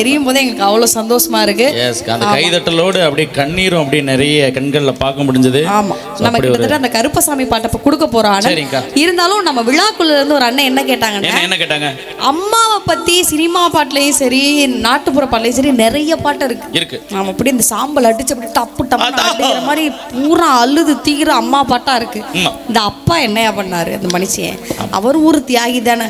தெரியும் போதே எங்களுக்கு அவ்வளவு சந்தோஷமா இருக்கு. எஸ் அந்த கைதட்டலோடு அப்படியே கண்ணீரும் அப்படியே நிறைய கண்கள்ல பார்க்க முடிஞ்சது. ஆமா. நம்ம கிட்டத்தட்ட அந்த கருப்பசாமி பாட்டை கொடுக்க போறோம். இருந்தாலும் நம்ம விழாக்குள்ள இருந்து ஒரு அண்ணன் என்ன கேட்டாங்கன்னா என்ன கேட்டாங்க? அம்மாவை பத்தி சினிமா பாட்டுலயும் சரி நாட்டுப்புற பாட்டுலயும் சரி நிறைய பாட்டு இருக்கு. இருக்கு. நாம அப்படி இந்த சாம்பல் அடிச்சு அப்படி டப்பு டப்பு அடிக்கிற மாதிரி பூரா அழுது தீகிற அம்மா பாட்டா இருக்கு. இந்த அப்பா என்னையா பண்ணாரு அந்த மனுஷன்? அவர் ஒரு தியாகி தானே?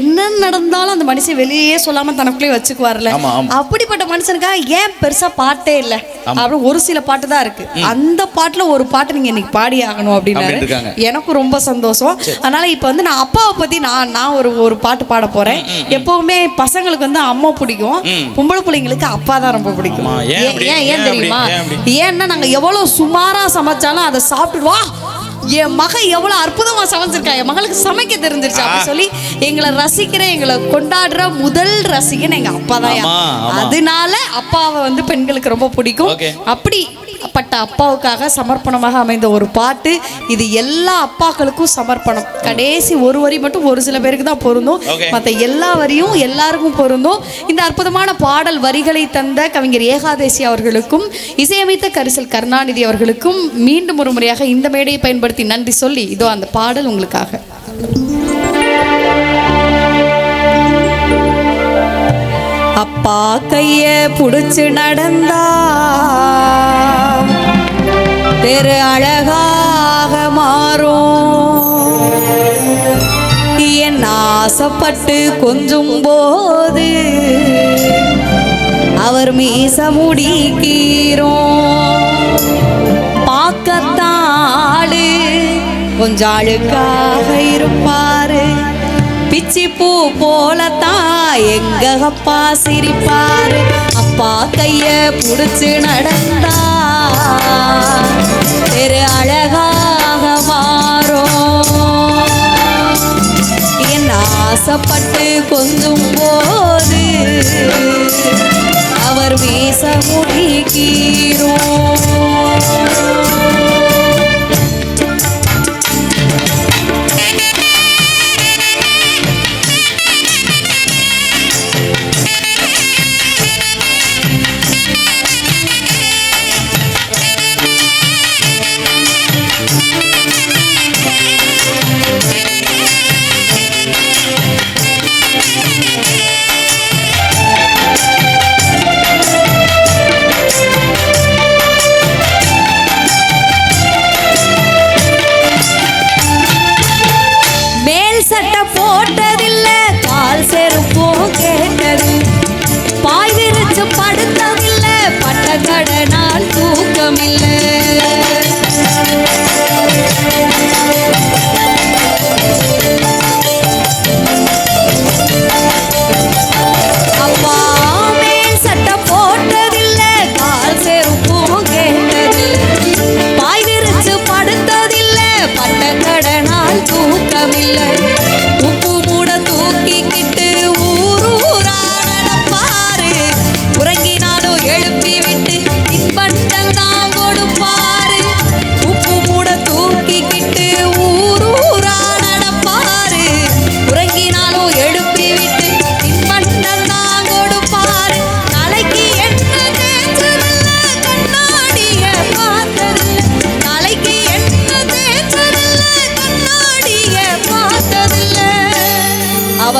என்ன நடந்தாலும் அந்த மனுஷன் வெளியே சொல்லாம தனக்குள்ளே வச்சுக்குவார்ல. அப்படிப்பட்ட மனுஷனுக்காக ஏன் பெருசா பாட்டே இல்ல? அப்புறம் ஒரு சில பாட்டு தான் இருக்கு. அந்த பாட்டுல ஒரு பாட்டு நீங்க இன்னைக்கு பாடி ஆகணும் அப்படின்னு. எனக்கும் ரொம்ப சந்தோஷம். அதனால இப்ப வந்து நான் அப்பாவை பத்தி நான் நான் ஒரு ஒரு பாட்டு பாட போறேன். எப்பவுமே பசங்களுக்கு வந்து அம்மா பிடிக்கும். பொம்பளை பிள்ளைங்களுக்கு அப்பா தான் ரொம்ப பிடிக்கும். ஏன் ஏன் அப்படி? அப்படி? தெரியுமா? ஏன் அப்படி? ஏன்னா நாங்க எவ்வளவு சுமாரா சமைச்சாலும் அதை சாப்பிட்டுடுவா என் மக எவ்வளவு அற்புதமா சமைச்சிருக்கா? என் மகளுக்கு சமைக்க தெரிஞ்சிருச்சு. அப்படி சொல்லி எங்களை ரசிக்கிற எங்களை கொண்டாடுற முதல் ரசிகன் எங்க அப்பா தான். ஆமா, ஆமா. அதனால அப்பாவை வந்து பெண்களுக்கு ரொம்ப பிடிக்கும். Okay. அப்படிப்பட்ட அப்பாவுக்காக சமர்ப்பணமாக அமைந்த ஒரு பாட்டு. இது எல்லா அப்பாக்களுக்கும் சமர்ப்பணம். கடைசி ஒரு வரி மட்டும் ஒரு சில பேருக்கு தான் பொருந்தும். மற்ற எல்லா வரியும் எல்லாருக்கும் பொருந்தும். இந்த அற்புதமான பாடல் வரிகளை தந்த கவிஞர் ஏகாதேசி அவர்களுக்கும் இசையமைத்த கரிசல் கருணாநிதி அவர்களுக்கும் மீண்டும் ஒரு முறையாக இந்த மேடையை பயன்படுத்தி நன்றி சொல்லி இதோ அந்த பாடல் உங்களுக்காக. அப்பா கைய புடிச்சு நடந்தா தெரு அழகாக மாறும். என் ஆசைப்பட்டு கொஞ்சும் போது அவர் மீச முடிக்கீரும் பார்க்கத்தாளு கொஞ்சம் அழுக்காக இருப்பாரு. பிச்சி பூ போலத்தான் எங்க அப்பா சிரிப்பாரு. அப்பா கைய புடிச்சு நடந்தா பெரு அழகாக மாறும். என் ஆசைப்பட்டு கொஞ்சும் போது அவர் வீச முடிக்கிறோம்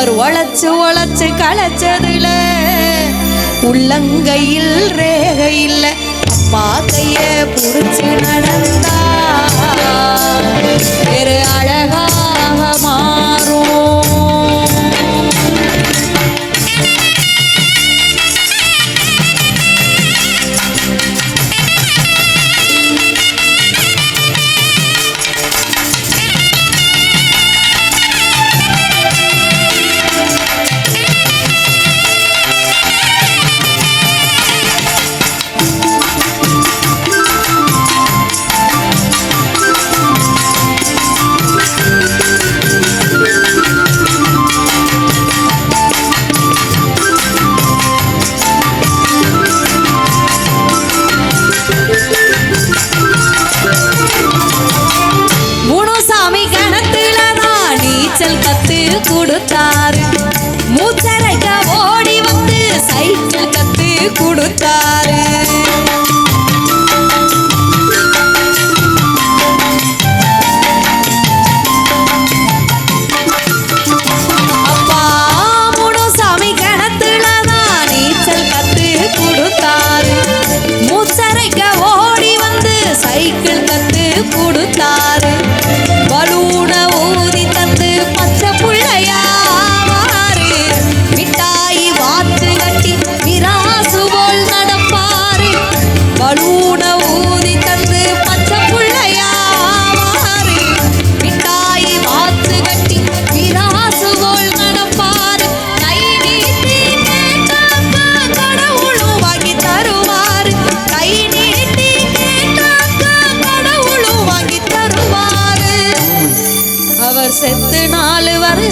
அவர் உழைச்சு உழைச்சு களைச்சதுல. உள்ளங்கையில் ரேகை இல்ல. அப்பா கைய புடிச்சு கொடுத்தாரு. மூச்சரைக்க ஓடி வந்து சைக்கிள் கத்து கொடுத்தாரு.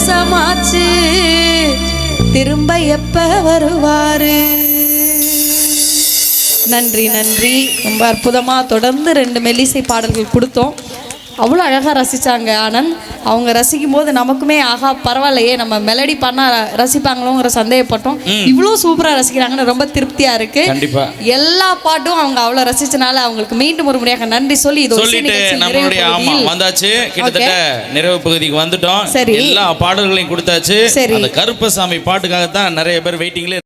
வருஷமாச்சு திரும்ப எப்ப வருவாரு? நன்றி நன்றி. ரொம்ப அற்புதமாக தொடர்ந்து ரெண்டு மெல்லிசை பாடல்கள் கொடுத்தோம். அவ்வளோ அழகாக ரசிச்சாங்க ஆனந்த். அவங்க ரசிக்கும் போது நமக்குமே ஆகா பரவாயில்லையே நம்ம மெலடி பண்ணா ரசிப்பாங்களோங்கிற சந்தேகப்பட்டோம். இவ்வளோ சூப்பராக ரசிக்கிறாங்கன்னு ரொம்ப திருப்தியா இருக்கு. எல்லா பாட்டும் அவங்க அவ்வளோ ரசிச்சனால அவங்களுக்கு மீண்டும் ஒரு முறையாக நன்றி சொல்லி இது சொல்லிட்டு நம்மளுடைய ஆமா பகுதியில். வந்தாச்சு. கிட்டத்தட்ட நிறைவு பகுதிக்கு வந்துட்டோம். சரி. எல்லா பாடல்களையும் கொடுத்தாச்சு. சரி. அந்த கருப்பசாமி பாட்டுக்காகத்தான் நிறைய பேர் வெயிட்டிங்ல